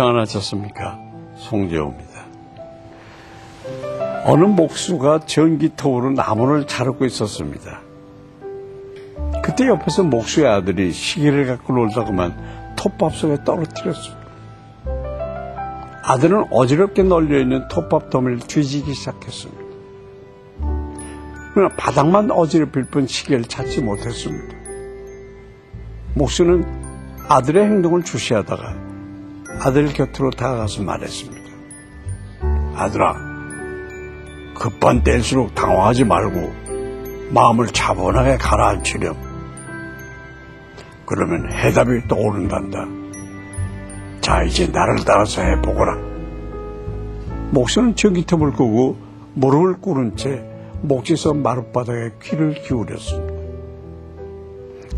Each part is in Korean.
평안하셨습니까? 송재호입니다. 어느 목수가 전기톱으로 나무를 자르고 있었습니다. 그때 옆에서 목수의 아들이 시계를 갖고 놀다가만 톱밥 속에 떨어뜨렸습니다. 아들은 어지럽게 널려있는 톱밥 더미를 뒤지기 시작했습니다. 그러나 바닥만 어지럽힐 뿐 시계를 찾지 못했습니다. 목수는 아들의 행동을 주시하다가 아들 곁으로 다가가서 말했습니다. 아들아, 급한 때일수록 당황하지 말고 마음을 차분하게 가라앉히렴. 그러면 해답이 떠오른단다. 자, 이제 나를 따라서 해보거라. 목수는 전기톱을 끄고 무릎을 꿇은 채 목지선 마룻바닥에 귀를 기울였습니다.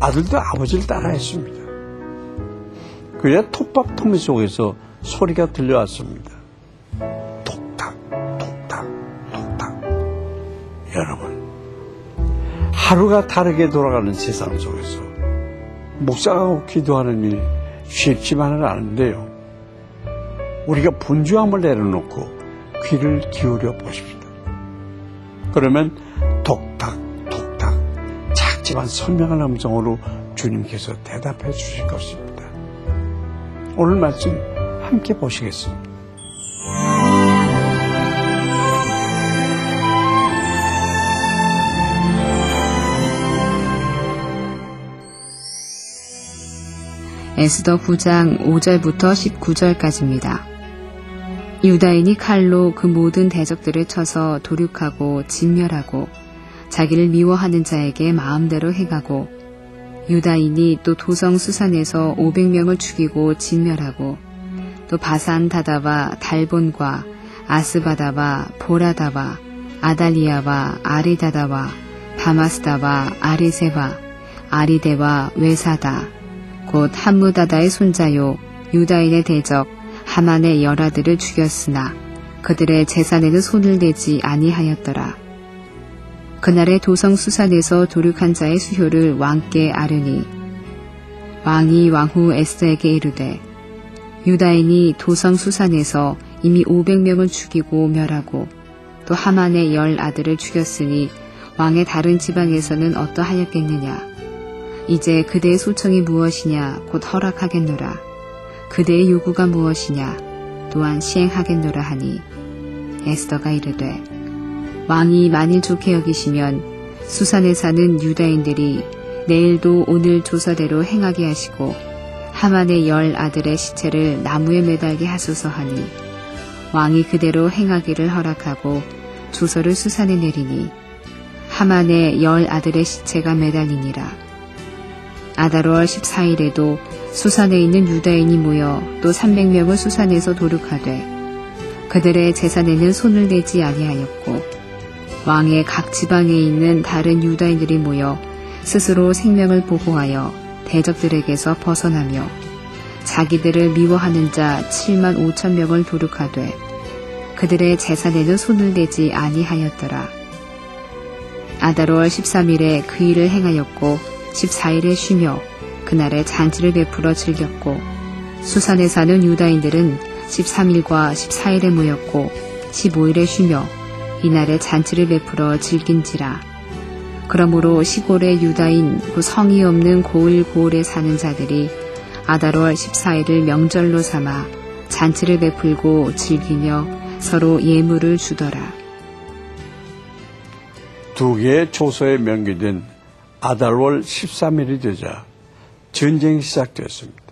아들도 아버지를 따라했습니다. 그야 톱밥 터미 속에서 소리가 들려왔습니다. 톡탁, 톡탁, 톡탁. 여러분, 하루가 다르게 돌아가는 세상 속에서 묵상하고 기도하는 일이 쉽지만은 않은데요. 우리가 분주함을 내려놓고 귀를 기울여 보십시다. 그러면 톡탁, 톡탁, 작지만 선명한 음성으로 주님께서 대답해 주실 것입니다. 오늘 말씀 함께 보시겠습니다. 에스더 9장 5절부터 19절까지입니다. 유다인이 칼로 그 모든 대적들을 쳐서 도륙하고 진멸하고 자기를 미워하는 자에게 마음대로 행하고 유다인이 또 도성 수산에서 500명을 죽이고 진멸하고 또 바산 다다와 달본과 아스바다와 보라다와 아달리아와 아리다다와 바마스다와 아리세와 아리데와 외사다 곧 함무다다의 손자요 유다인의 대적 하만의 열아들을 죽였으나 그들의 재산에는 손을 대지 아니하였더라. 그날의 도성 수산에서 도륙한 자의 수효를 왕께 아르니 왕이 왕후 에스더에게 이르되 유다인이 도성 수산에서 이미 500명을 죽이고 멸하고 또 하만의 열 아들을 죽였으니 왕의 다른 지방에서는 어떠하였겠느냐? 이제 그대의 소청이 무엇이냐? 곧 허락하겠노라. 그대의 요구가 무엇이냐? 또한 시행하겠노라 하니 에스더가 이르되 왕이 만일 좋게 여기시면 수산에 사는 유다인들이 내일도 오늘 조서대로 행하게 하시고 하만의 열 아들의 시체를 나무에 매달게 하소서 하니 왕이 그대로 행하기를 허락하고 조서를 수산에 내리니 하만의 열 아들의 시체가 매달리니라. 아다로월 14일에도 수산에 있는 유다인이 모여 또 300명을 수산에서 도륙하되 그들의 재산에는 손을 대지 아니하였고 왕의 각 지방에 있는 다른 유다인들이 모여 스스로 생명을 보호하여 대적들에게서 벗어나며 자기들을 미워하는 자 7만 5천 명을 도륙하되 그들의 재산에는 손을 대지 아니하였더라. 아다로월 13일에 그 일을 행하였고 14일에 쉬며 그날에 잔치를 베풀어 즐겼고 수산에 사는 유다인들은 13일과 14일에 모였고 15일에 쉬며 이날에 잔치를 베풀어 즐긴지라. 그러므로 시골의 유다인 그 성이 없는 고을 고을에 사는 자들이 아다로월 14일을 명절로 삼아 잔치를 베풀고 즐기며 서로 예물을 주더라. 두 개의 조서에 명기된 아달월 13일이 되자 전쟁이 시작되었습니다.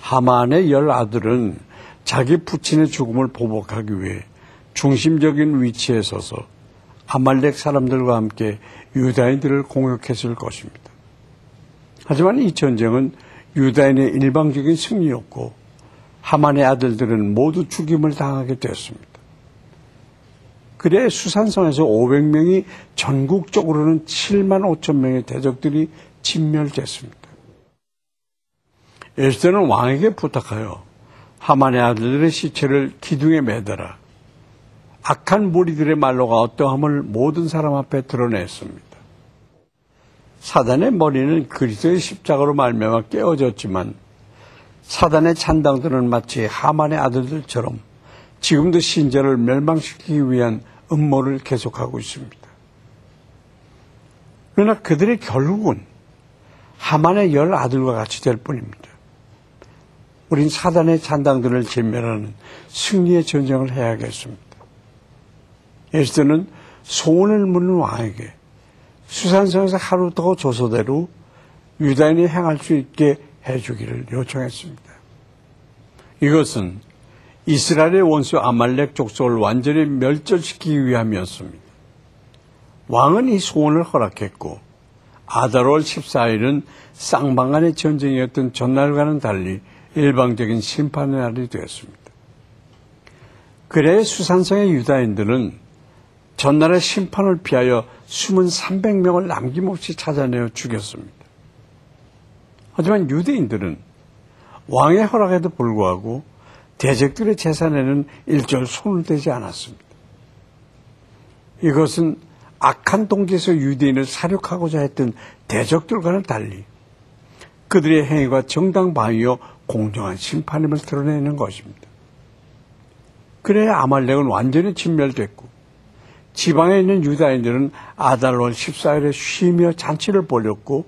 하만의 열 아들은 자기 부친의 죽음을 보복하기 위해 중심적인 위치에 서서 아말렉 사람들과 함께 유다인들을 공격했을 것입니다. 하지만 이 전쟁은 유다인의 일방적인 승리였고 하만의 아들들은 모두 죽임을 당하게 되었습니다. 그래 수산성에서 500명이 전국적으로는 7만 5천 명의 대적들이 진멸됐습니다. 에스더는 왕에게 부탁하여 하만의 아들들의 시체를 기둥에 매달아 악한 무리들의 말로가 어떠함을 모든 사람 앞에 드러냈습니다. 사단의 머리는 그리스도의 십자가로 말미암아 깨어졌지만 사단의 찬당들은 마치 하만의 아들들처럼 지금도 신자를 멸망시키기 위한 음모를 계속하고 있습니다. 그러나 그들의 결국은 하만의 열 아들과 같이 될 뿐입니다. 우린 사단의 잔당들을 진멸하는 승리의 전쟁을 해야겠습니다. 에스더는 소원을 묻는 왕에게 수산성에서 하루 더 조소대로 유다인이 행할 수 있게 해주기를 요청했습니다. 이것은 이스라엘의 원수 아말렉 족속을 완전히 멸절시키기 위함이었습니다. 왕은 이 소원을 허락했고 아다롤 14일은 쌍방간의 전쟁이었던 전날과는 달리 일방적인 심판의 날이 되었습니다. 그래 수산성의 유다인들은 전날의 심판을 피하여 숨은 300명을 남김없이 찾아내어 죽였습니다. 하지만 유대인들은 왕의 허락에도 불구하고 대적들의 재산에는 일절 손을 대지 않았습니다. 이것은 악한 동기에서 유대인을 사륙하고자 했던 대적들과는 달리 그들의 행위가 정당 방위여 공정한 심판임을 드러내는 것입니다. 그래야 아말렉은 완전히 진멸됐고 지방에 있는 유다인들은 아달월 14일에 쉬며 잔치를 벌였고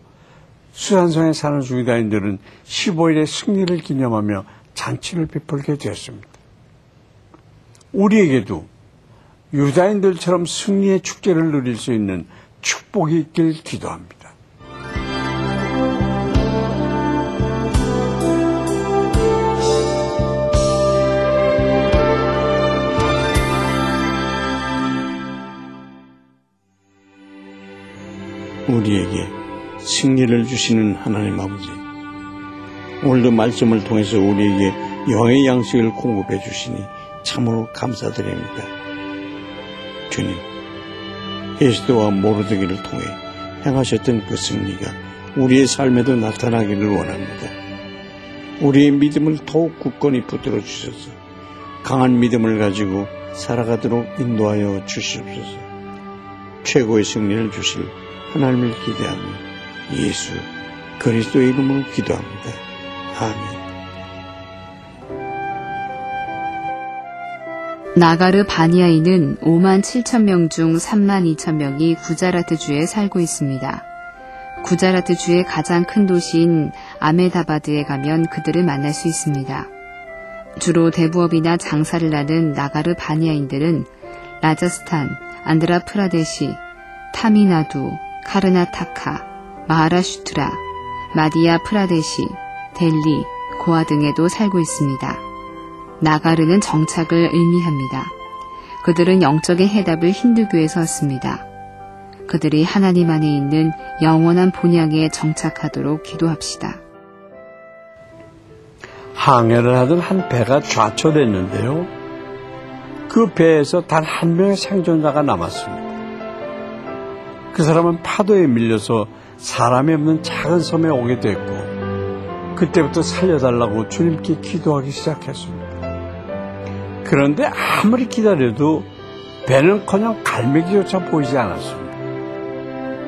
수산성에 사는 유다인들은 15일의 승리를 기념하며 잔치를 베풀게 되었습니다. 우리에게도 유다인들처럼 승리의 축제를 누릴 수 있는 축복이 있길 기도합니다. 우리에게 승리를 주시는 하나님 아버지, 오늘도 말씀을 통해서 우리에게 영의 양식을 공급해 주시니 참으로 감사드립니다. 주님, 에스도와 모르드기를 통해 행하셨던 그 승리가 우리의 삶에도 나타나기를 원합니다. 우리의 믿음을 더욱 굳건히 붙들어 주셔서 강한 믿음을 가지고 살아가도록 인도하여 주시옵소서. 최고의 승리를 주실 하나님을 기대하며 예수 그리스도의 이름으로 기도합니다. 아멘. 나가르 바니아이는 5만 7천 명 중 3만 2천 명이 구자라트 주에 살고 있습니다. 구자라트 주의 가장 큰 도시인 아메다바드에 가면 그들을 만날 수 있습니다. 주로 대부업이나 장사를 하는 나가르 바니아인들은 라자스탄, 안드라 프라데시, 타미나두, 카르나타카, 마하라슈트라, 마디아 프라데시, 델리, 고아 등에도 살고 있습니다. 나가르는 정착을 의미합니다. 그들은 영적인 해답을 힌두교에서 얻습니다. 그들이 하나님 안에 있는 영원한 본향에 정착하도록 기도합시다. 항해를 하던 한 배가 좌초됐는데요. 그 배에서 단 한 명의 생존자가 남았습니다. 그 사람은 파도에 밀려서 사람이 없는 작은 섬에 오게 됐고, 그때부터 살려달라고 주님께 기도하기 시작했습니다. 그런데 아무리 기다려도 배는 커녕 갈매기조차 보이지 않았습니다.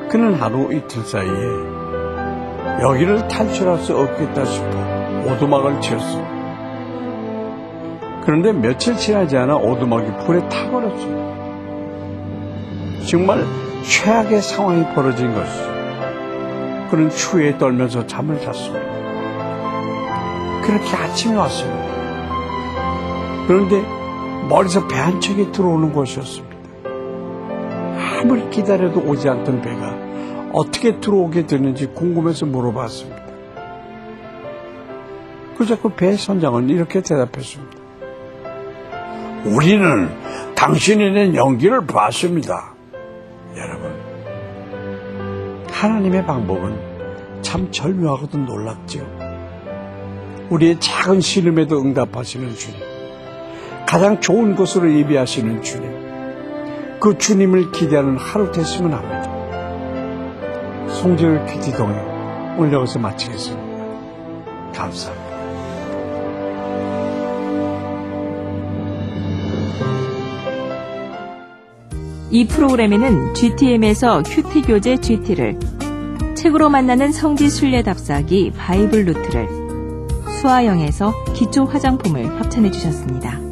그는 하루 이틀 사이에 여기를 탈출할 수 없겠다 싶어 오두막을 지었습니다. 그런데 며칠 지나지 않아 오두막이 불에 타버렸습니다. 정말 최악의 상황이 벌어진 것이죠. 그는 추위에 떨면서 잠을 잤습니다. 그렇게 아침이 왔습니다. 그런데 머리서 배 한 척이 들어오는 것이었습니다. 아무리 기다려도 오지 않던 배가 어떻게 들어오게 되는지 궁금해서 물어봤습니다. 그배 선장은 이렇게 대답했습니다. 우리는 당신이 낸 연기를 봤습니다. 여러분, 하나님의 방법은 참 절묘하고도 놀랍죠. 우리의 작은 신음에도 응답하시는 주님. 가장 좋은 것으로 예비하시는 주님. 그 주님을 기대하는 하루 됐으면 합니다. PD동에 오늘 여기서 마치겠습니다. 감사합니다. 이 프로그램에는 GTM에서 큐티 교재 GT를 책으로 만나는 성지 순례 답사기 바이블 루트를 소아영에서 기초 화장품을 협찬해 주셨습니다.